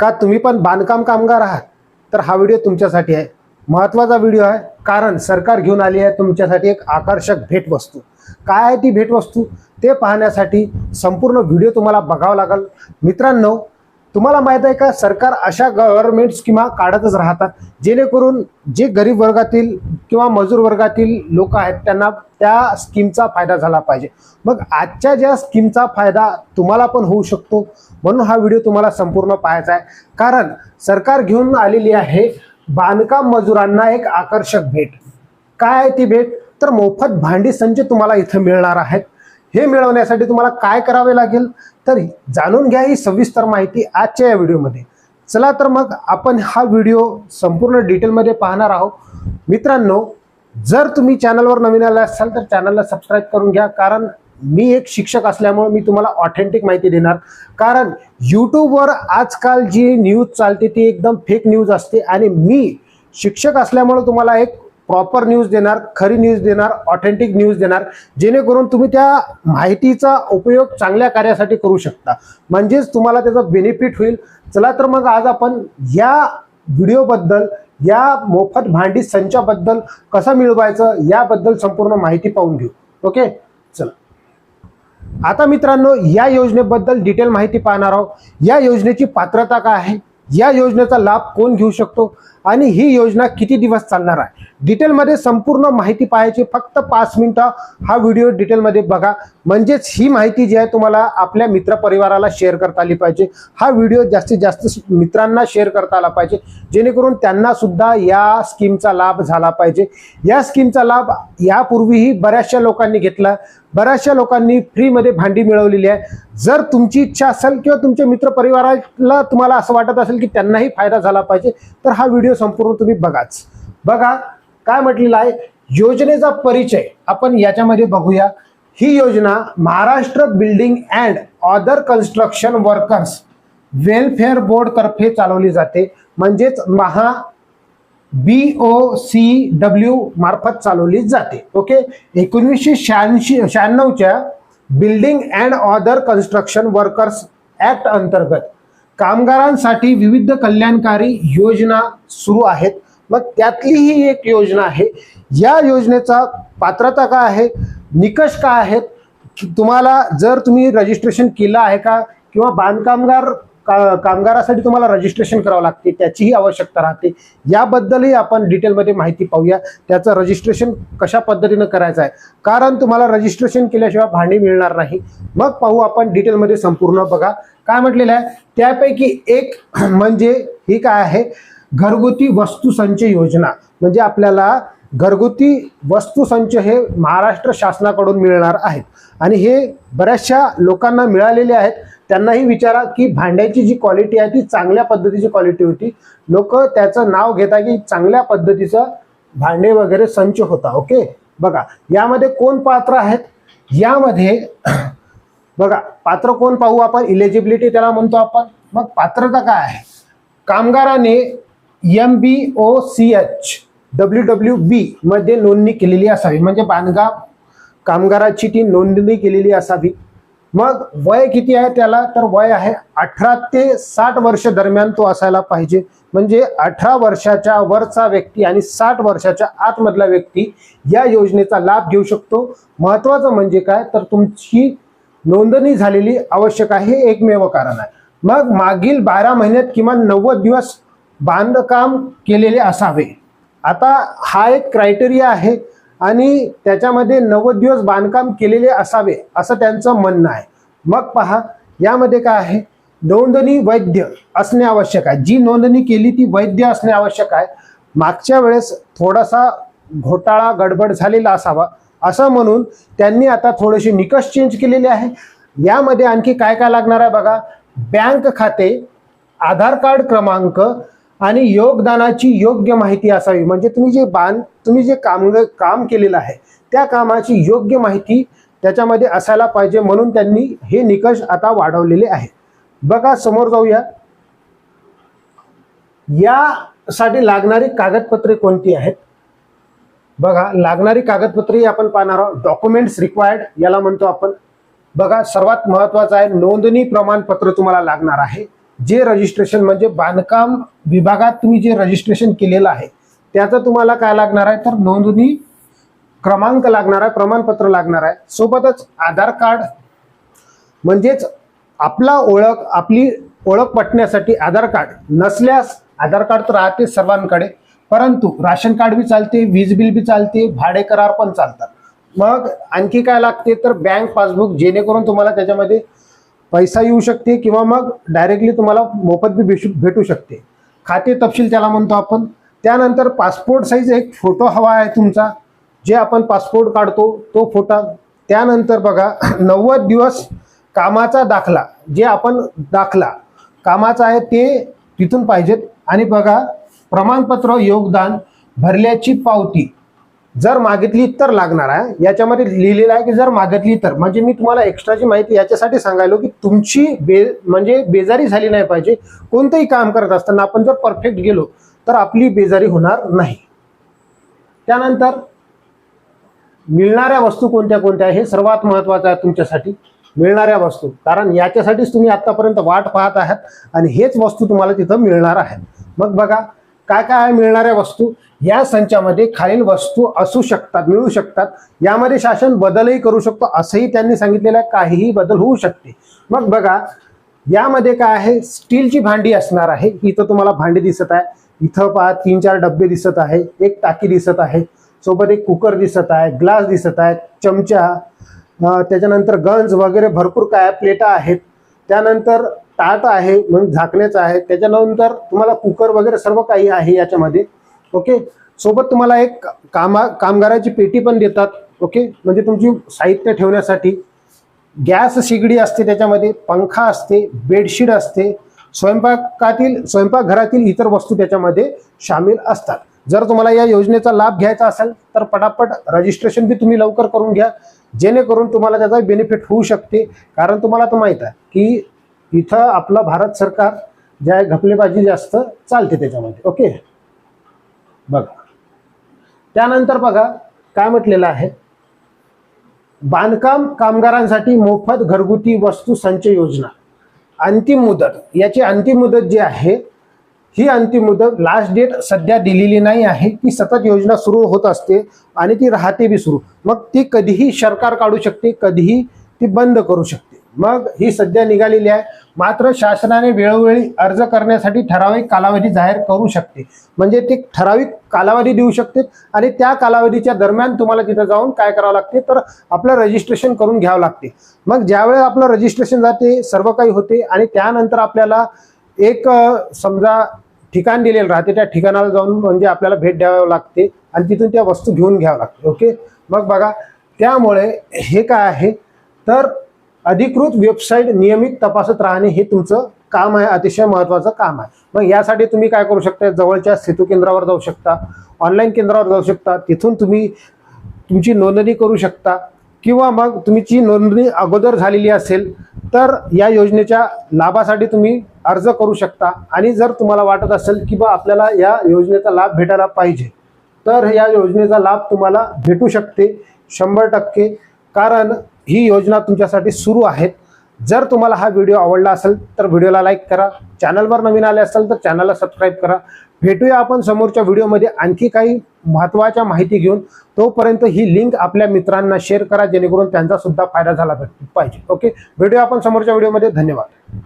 का तुम्ही पण बांधकाम कामगार आहात? तर हा व्हिडिओ तुमच्यासाठी आहे. महत्त्वाचा व्हिडिओ आहे कारण सरकार घेऊन आली आहे तुमच्यासाठी एक आकर्षक भेटवस्तू. काय आहे ती भेटवस्तू? ते पाहण्यासाठी संपूर्ण व्हिडिओ तुम्हाला बघावा लागेल. मित्रांनो तुम्हाला माहीत आहे का सरकार अशा गव्हर्नमेंट स्कीमा काढतच राहतात जेणेकरून जे गरीब वर्गातील किंवा मजूर वर्गातील लोक आहेत त्यांना त्या स्कीमचा फायदा झाला पाहिजे. मग आजच्या ज्या स्कीमचा फायदा तुम्हाला पण होऊ शकतो म्हणून हा व्हिडिओ तुम्हाला संपूर्ण पाहायचा आहे. कारण सरकार घेऊन आलेली आहे बांधकाम मजुरांना एक आकर्षक भेट. काय आहे ती भेट? तर मोफत भांडी संच तुम्हाला इथं मिळणार आहेत. हे मिळवण्यासाठी तुम्हाला काय करावे लागेल? तर जाणून घ्या ही सविस्तर माहिती आजच्या या व्हिडिओमध्ये. चला तर मग आपण हा व्हिडिओ संपूर्ण डिटेलमध्ये पाहणार आहोत. मित्रांनो जर तुम्ही चॅनलवर नवीन आला असाल तर चॅनलला सबस्क्राईब करून घ्या. कारण मी एक शिक्षक असल्यामुळे मी तुम्हाला ऑथेंटिक माहिती देणार. कारण यूट्यूबवर आजकाल जी न्यूज चालते ती एकदम फेक न्यूज असते आणि मी शिक्षक असल्यामुळे तुम्हाला एक प्रॉपर न्यूज देणार खरी न्यूज देणार ऑथेंटिक न्यूज देणार जेणेकरून तुम्ही त्या माहितीचा उपयोग चांगल्या कार्यासाठी करू शकता. म्हणजेच तुम्हाला त्याचा बेनिफिट होईल. चला तर मग आज आपण या व्हिडिओबद्दल या मोफत भांडी संचाबद्दल कसं मिळवायचं याबद्दल संपूर्ण माहिती पाहून घेऊ. ओके? चला. आता मित्रांनो या योजनेबद्दल डिटेल माहिती पाहणार आहोत. या योजनेची पात्रता काय आहे? या योजनेचा लाभ कोण घेऊ शकतो? आणि ही योजना किती दिवस चालणार आहे? डिटेलमध्ये संपूर्ण माहिती पाहायची फक्त पाच मिनिटं हा व्हिडिओ डिटेलमध्ये बघा. म्हणजेच ही माहिती जी आहे तुम्हाला आपल्या मित्रपरिवाराला शेअर करता आली पाहिजे. हा व्हिडिओ जास्तीत जास्त मित्रांना शेअर करता आला पाहिजे. जेणेकरून त्यांना सुद्धा या स्कीमचा लाभ झाला पाहिजे. या स्कीमचा लाभ यापूर्वीही बऱ्याचशा लोकांनी घेतला. बऱ्याचशा लोकांनी फ्रीमध्ये भांडी मिळवलेली आहे. जर तुमची इच्छा असेल किंवा तुमच्या मित्रपरिवाराला तुम्हाला असं वाटत असेल की त्यांनाही फायदा झाला पाहिजे तर हा व्हिडिओ संपूर्ण तुम्ही बघाच. बघा काय म्हटलेलं आहे? योजनेचा परिचय आपण याच्यामध्ये बघूया. ही योजना Maharashtra building and other construction workers welfare board तर्फे चालवली जाते. म्हणजेच महा बी ओ सी डब्ल्यू मार्फत चालवली जाते. ओके? एकोणीसशे शहाऐंशी शहाण्णवच्या building and other construction workers act अंतर्गत कामगारांसाठी विविध कल्याणकारी योजना सुरू आहेत. मग त्यातली ही एक योजना आहे. या योजनेचा पात्रता काय आहे? निकष काय आहेत? तुम्हाला जर तुम्ही रजिस्ट्रेशन केलं आहे का? किंवा बांधकामगार का कामगारासाठी तुम्हाला रजिस्ट्रेशन करावं लागते त्याचीही आवश्यकता राहते. याबद्दलही आपण डिटेलमध्ये माहिती पाहूया. त्याचं रजिस्ट्रेशन कशा पद्धतीनं करायचं आहे? कारण तुम्हाला रजिस्ट्रेशन केल्याशिवाय भांडी मिळणार नाही. मग पाहू आपण डिटेलमध्ये संपूर्ण बघा. काय म्हटलेलं आहे? त्यापैकी एक म्हणजे ही काय आहे? घरगुती वस्तुसंच योजना. म्हणजे आपल्याला घरगुती वस्तुसंच हे महाराष्ट्र शासनाकडून मिळणार आहेत. आणि हे बऱ्याचशा लोकांना मिळालेले आहेत. त्यांनाही विचारा की भांड्याची जी क्वालिटी आहे ती चांगल्या पद्धतीची क्वालिटी होती. लोक त्याचं नाव घेता की चांगल्या पद्धतीचं भांडे वगैरे संच होता ओके? बघा यामध्ये कोण पात्र आहेत? यामध्ये बघा पात्र कोण पाहू आपण? इलिजिबिलिटी त्याला म्हणतो आपण. मग पात्रता काय आहे? कामगाराने M B O C H W W B मध्ये नोंदणी केलेली असावी. म्हणजे बांधकाम कामगाराची ती नोंदणी केलेली असावी. मग वय किती आहे त्याला? तर वय आहे अठरा ते साठ वर्ष दरम्यान तो असायला पाहिजे. म्हणजे अठरा वर्षाच्या वरचा व्यक्ती आणि साठ वर्षाच्या आतमधला व्यक्ती या योजनेचा लाभ घेऊ शकतो. महत्वाचं म्हणजे काय? तर तुमची नोंदणी झालेली आवश्यक आहे. हे एकमेव कारण आहे. मग मागील बारा महिन्यात किमान नव्वद दिवस बांधकाम केलेले असावे. आता हा एक क्रायटेरिया आहे आणि त्याच्यामध्ये नव्वद दिवस बांधकाम केलेले असावे असं त्यांचं म्हणणं आहे. मग पहा यामध्ये काय आहे? नोंदणी वैद्य असणे आवश्यक आहे. जी नोंदणी केली ती वैद्य असणे आवश्यक आहे. मागच्या वेळेस थोडासा घोटाळा गडबड झालेला असावा असं म्हणून त्यांनी आता थोडेसे निकष चेंज केलेले आहे. यामध्ये आणखी काय काय लागणार आहे बघा? बँक खाते आधार कार्ड क्रमांक आणि योगदानाची योग्य माहिती असावी. म्हणजे तुम्ही जे बांध तुम्ही जे काम काम केलेलं आहे त्या कामाची योग्य माहिती त्याच्यामध्ये असायला पाहिजे म्हणून त्यांनी हे निकष आता वाढवलेले आहे बघा समोर जाऊया. यासाठी लागणारी कागदपत्रे कोणती आहेत? बघा लागणारी कागदपत्रे आपण पाहणार आहोत. डॉक्युमेंट्स रिक्वायर्ड याला म्हणतो आपण. बघा सर्वात महत्वाचं आहे नोंदणी प्रमाणपत्र तुम्हाला लागणार आहे. जे रजिस्ट्रेशन म्हणजे बांधकाम विभागात तुम्ही जे रजिस्ट्रेशन केलेलं आहे त्याचं तुम्हाला काय लागणार आहे? तर नोंदणी क्रमांक लागणार आहे प्रमाणपत्र लागणार आहे. सोबतच आधार कार्ड म्हणजेच आपला ओळख आपली ओळख पटण्यासाठी आधार कार्ड नसल्यास आधार कार्ड तर राहते सर्वांकडे परंतु राशन कार्ड बी चालते वीज बिल बी चालते भाडे करार पण चालतात. मग आणखी काय लागते? तर बँक पासबुक जेणेकरून तुम्हाला त्याच्यामध्ये पैसा येऊ शकते किंवा मग डायरेक्टली तुम्हाला मोफत बी भेटू भेटू शकते. खाते तपशील त्याला म्हणतो आपण. त्यानंतर पासपोर्ट साईज एक फोटो हवा आहे तुमचा. जे आपण पासपोर्ट काढतो तो फोटो त्यानंतर बघा नव्वद दिवस कामाचा दाखला. जे आपण दाखला कामाचा आहे ते तिथून पाहिजेत. आणि बघा प्रमाणपत्र योगदान भरल्याची पावती. जर मागितली तर लागणार आहे. याच्यामध्ये लिहिलेलं आहे की जर मागितली तर. म्हणजे मी तुम्हाला एक्स्ट्राची माहिती याच्यासाठी सांगायलो की तुमची बे म्हणजे बेजारी झाली नाही पाहिजे. कोणतंही काम करत असताना आपण जर परफेक्ट गेलो तर आपली बेजारी होणार नाही. त्यानंतर मिळणाऱ्या वस्तू कोणत्या कोणत्या हे सर्वात महत्वाचं आहे तुमच्यासाठी. मिळणाऱ्या वस्तू. कारण याच्यासाठीच तुम्ही आतापर्यंत वाट पाहत आहात आणि हेच वस्तू तुम्हाला तिथं मिळणार आहेत. मग बघा काय काय मिळणाऱ्या वस्तू या संचामध्ये खालील वस्तू असू शकतात मिळू शकतात. यामध्ये शासन बदलही करू शकतो असंही त्यांनी सांगितलेलं आहे. काहीही बदल होऊ शकते. मग बघा यामध्ये काय आहे? स्टीलची भांडी असणार आहे. इथं तुम्हाला भांडी दिसत आहे. इथं पहा तीन चार डबे दिसत आहे. एक टाकी दिसत आहे. सोबत एक कुकर दिसत आहे. ग्लास दिसत आहे. चमचा त्याच्यानंतर गंज वगैरे भरपूर काय प्लेटा आहेत. त्यानंतर ताट आहे म्हणून झाकण्याचं आहे. त्याच्यानंतर तुम्हाला कुकर वगैरे सर्व काही आहे याच्यामध्ये. ओके सोबत तुम्हाला एक कामा कामगाराची पेटी पण देतात. ओके म्हणजे तुमची साहित्य ठेवण्यासाठी. गॅस शिगडी असते त्याच्यामध्ये पंखा असते बेडशीट असते. स्वयंपाकातील स्वयंपाकघरातील इतर वस्तू त्याच्यामध्ये सामील असतात. जर तुम्हाला या योजनेचा लाभ घ्यायचा असेल तर पटापट रजिस्ट्रेशन बी तुम्ही लवकर करून घ्या. जेणेकरून तुम्हाला त्याचा बेनिफिट होऊ शकते. कारण तुम्हाला तर माहीत आहे की इथं आपलं भारत सरकार जे आहे घपलेबाजी जास्त चालते त्याच्यामध्ये. ओके बघा. त्यानंतर बघा काय म्हटलेलं आहे? बांधकाम कामगारांसाठी मोफत घरगुती वस्तू संच योजना. अंतिम मुदत. याची अंतिम मुदत जी आहे ही अंतिम मुदत लास्ट डेट सध्या दिलेली नाही आहे. ती सतत योजना सुरू होत असते आणि ती राहते बी सुरू. मग ती कधीही सरकार काढू शकते कधीही ती बंद करू शकते. मग ही सध्या निघालेली आहे. मात्र शासनाने वेळोवेळी अर्ज करण्यासाठी ठराविक कालावधी जाहीर करू शकते. म्हणजे ते ठराविक कालावधी देऊ शकते आणि त्या कालावधीच्या दरम्यान तुम्हाला तिथं जाऊन काय करावं लागते तर आपलं रजिस्ट्रेशन करून घ्यावं लागते. मग ज्यावेळेस आपलं रजिस्ट्रेशन जाते सर्व काही होते आणि त्यानंतर आपल्याला एक समजा ठिकाण दिलेलं राहते त्या ठिकाणाला जाऊन म्हणजे आपल्याला भेट द्यावं लागते आणि तिथून त्या वस्तू घेऊन घ्यावं लागते. ओके? मग बघा त्यामुळे हे काय आहे? तर अधिकृत वेबसाईट नियमित तपासत राहणे हे तुमचं काम आहे अतिशय महत्त्वाचं काम आहे. मग यासाठी तुम्ही काय करू शकता जवळच्या सेतू केंद्रावर जाऊ शकता ऑनलाईन केंद्रावर जाऊ शकता तिथून तुम्ही तुमची नोंदणी करू शकता. किंवा मग तुमची नोंदणी अगोदर झालेली असेल तर या योजनेच्या लाभासाठी तुम्ही अर्ज करू शकता. आणि जर तुम्हाला वाटत असेल की बा आपल्याला या योजनेचा लाभ भेटायला पाहिजे तर या योजनेचा लाभ तुम्हाला भेटू शकते. शंभर टक्के कारण ही योजना तुमच्यासाठी सुरू आहेत जर तुम्हाला हा व्हिडिओ आवडला असेल तर व्हिडिओला लाईक करा. चॅनलवर नवीन आले असेल तर चॅनलला सबस्क्राईब करा. भेटूया आपण समोरच्या व्हिडिओमध्ये आणखी काही महत्त्वाच्या माहिती घेऊन. तोपर्यंत ही लिंक आपल्या मित्रांना शेअर करा जेणेकरून त्यांचा सुद्धा फायदा झाला पाहिजे. ओके भेटूया आपण समोरच्या व्हिडिओमध्ये. धन्यवाद.